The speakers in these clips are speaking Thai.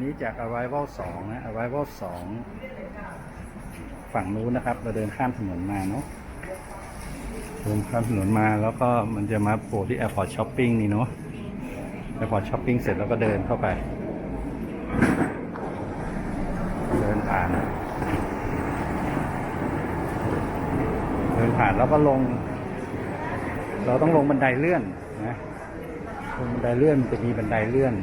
นี้จาก arrival 2 นะ arrival 2 ฝั่งนู้นนะครับ เราเดินข้ามถนนมาเนาะเดินข้ามถนนมาแล้วก็มันจะมาโผล่ที่ airport shopping นี่เนาะ airport shopping เสร็จแล้วก็เดินเข้าไป เดินผ่าน เดินผ่านแล้วก็ลง เราต้องลงบันไดเลื่อนนะลงบันไดเลื่อนมันจะมีบันไดเลื่อน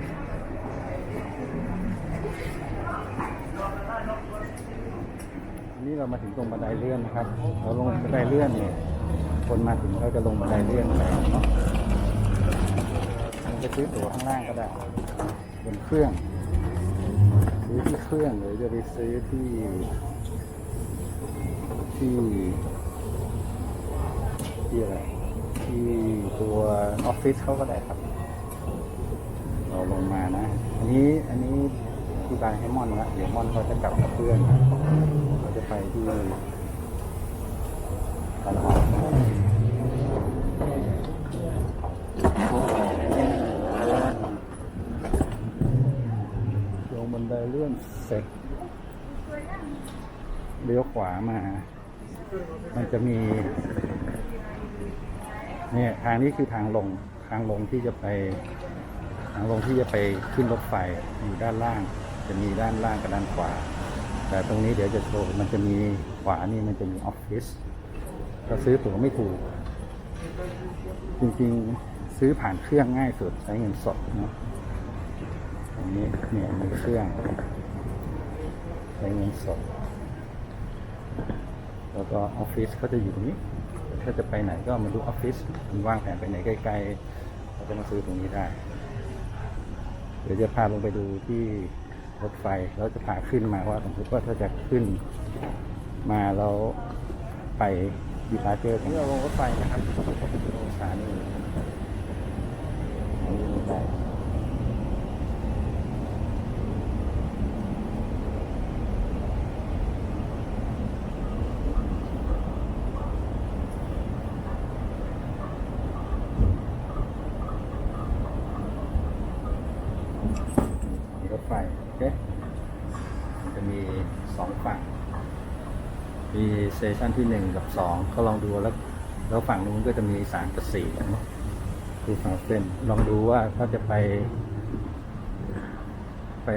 อันนี้เรามาถึงตรงบันไดเลื่อนนะครับเราลงบันไดเลื่อนเนี่ยคนมาถึงเขาจะลงบันไดเลื่อนไปเนาะมันจะซื้อตั๋วข้างล่างก็ได้บนเครื่องซื้อที่เครื่องหรือจะไปซื้อที่ที่ที่อะไรที่ตัวออฟฟิศเขาก็ได้ครับ เราลงมานะ อันนี้อันนี้ ที่บายให้มอนละเดี๋ยวมอนเขาจะกลับกับเพื่อนเขาจะไปที่ตลาดลงบันไดเลื่อนเสร็จเลี้ยวขวามา มันจะมี เนี่ยทางนี้คือทางลง ทางลงที่จะไป ทางลงที่จะไปขึ้นรถไฟอยู่ด้านล่าง จะมีด้านล่างกับด้านขวา แต่ตรงนี้เดี๋ยวจะโชว์มันจะมีขวานี่มันจะมีออฟฟิศก็ซื้อตั๋วไม่ถูก จริงๆซื้อผ่านเครื่องง่ายสุดใช้เงินสดเนาะตรงนี้เนี่ยมีเครื่องใช้เงินสดแล้วก็ออฟฟิศเขาจะอยู่ตรงนี้ถ้าจะไปไหนก็มาดูออฟฟิศมันวางแผนไปไหนใกล้ๆเราก็มาซื้อตรงนี้ได้ เดี๋ยวจะพาลงไปดูที่ รถไฟแล้วจะพาขึ้นมาว่าสมมติว่าถ้าจะขึ้น มาแล้วไปดีพาร์เจอร์ของเราลงรถไฟนะครับลงสถานีอันนี้ได้ ไฟโอเคจะมีสองฝั่ง มีเซสชันที่หนึ่งกับสองก็ลองดูแล้ว แล้วฝั่งนู้นก็จะมีสามกับสี่เนอะดูฝั่งเส้น ลองดูว่าถ้าจะไป ไป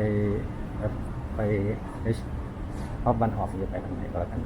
ไปเอชออฟบันออกจะไปทางไหนก็แล้วกัน